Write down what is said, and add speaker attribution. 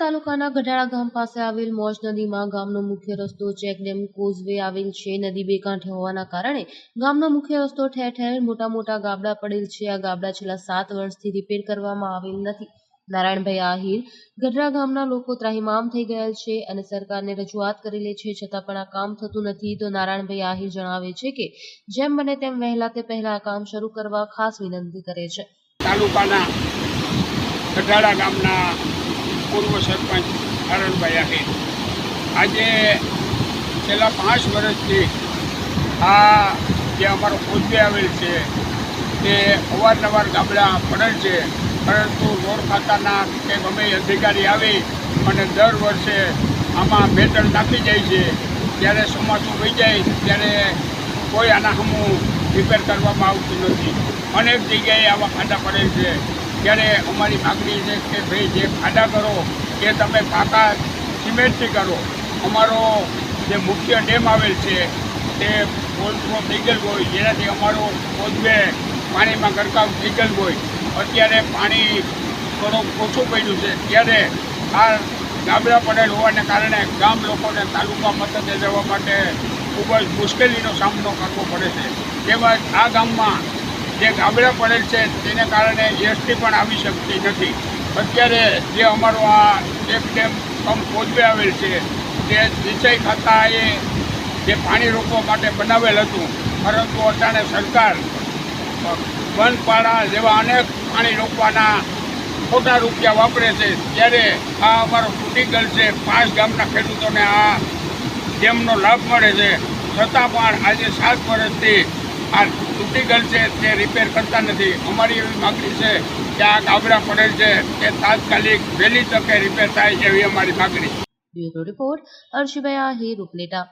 Speaker 1: તાલુકાના ગઢાળા ગામ પાસે આવેલ મોજ નદીમાં ગામનો મુખ્ય રસ્તો ચેકડેમ, કોઝવે આવેલ છે. નદી બે કાંઠે હોવાના કારણે ગામનો મુખ્ય રસ્તો ઠેર ઠેર મોટા મોટા ગાબડા પડેલ છે. આ ગાબડા છેલ્લા સાત વર્ષથી રિપેર કરવામાં આવેલ નથી. નારાયણભાઈ આહિર ગઢડા ગામના લોકો ત્રાહિમામ થઈ ગયેલ છે અને સરકારને રજૂઆત કરેલી છે. છતાં પણ આ કામ થતું નથી. તો નારાયણભાઈ આહિર જણાવે છે કે જેમ બને તેમ વહેલા તે પહેલા આ કામ શરૂ કરવા ખાસ વિનંતી કરે છે.
Speaker 2: તાલુકાના ગઢાળા ગામના પૂર્વ સરપંચ હરણભાઈ આહિર. આજે છેલ્લા પાંચ વર્ષથી આ જે અમારો કોચવે આવેલ છે તે અવારનવાર ગામડા પડેલ છે, પરંતુ રોડ ખાતાના કે ગમે અધિકારી આવી અને દર વર્ષે આમાં મેટલ નાખી જાય છે, જ્યારે ચોમાસું વહી જાય ત્યારે કોઈ આના હમું રિપેર કરવામાં આવતું નથી. અનેક જગ્યાએ આવા ખાડા પડેલ છે. ત્યારે અમારી માગણી છે કે ભાઈ જે ખાડા કરો, એ તમે પાકા સિમેન્ટથી કરો. અમારો જે મુખ્ય ડેમ આવેલ છે, તે ઓવરફ્લો થઈ ગયેલ હોય, જેનાથી અમારો કોઝવે પાણીમાં ગરકાવ થઈ ગયેલ હોય. અત્યારે પાણી થોડુંક ઓછું પડ્યું છે. ત્યારે આ ગાબડા પડેલ હોવાને કારણે ગામ લોકોને તાલુકા મથકે જવા માટે ખૂબ જ મુશ્કેલીનો સામનો કરવો પડે છે. તેમજ આ ગામમાં જે ગાબડા પડેલ છે, તેને કારણે એસટી પણ આવી શકતી નથી. અત્યારે જે અમારો આ એક ડેમ પંપ કોચવે આવેલ છે, તે સિંચાઈ ખાતાએ જે પાણી રોકવા માટે બનાવેલ હતું. પરંતુ અટાણે સરકાર બંધપાડા જેવા અનેક પાણી રોકવાના ખોટા રૂપિયા વાપરે છે. ત્યારે આ અમારો તૂટી ગયેલ છે પાંચ ગામના ખેડૂતોને આ ડેમનો લાભ મળે છે. છતાં પણ આજે સાત વર્ષથી આ તૂટી ગયેલ છે, તે રિપેર કરતા નથી. અમારી એવી માગણી છે કે આ ગાબડા પડેલ છે, તે તાત્કાલિક વહેલી તકે રિપેર થાય એવી અમારી માગણી
Speaker 1: બ્યુરો રિપોર્ટ અર્શિભાઈ આહિર, ઉપલેટા.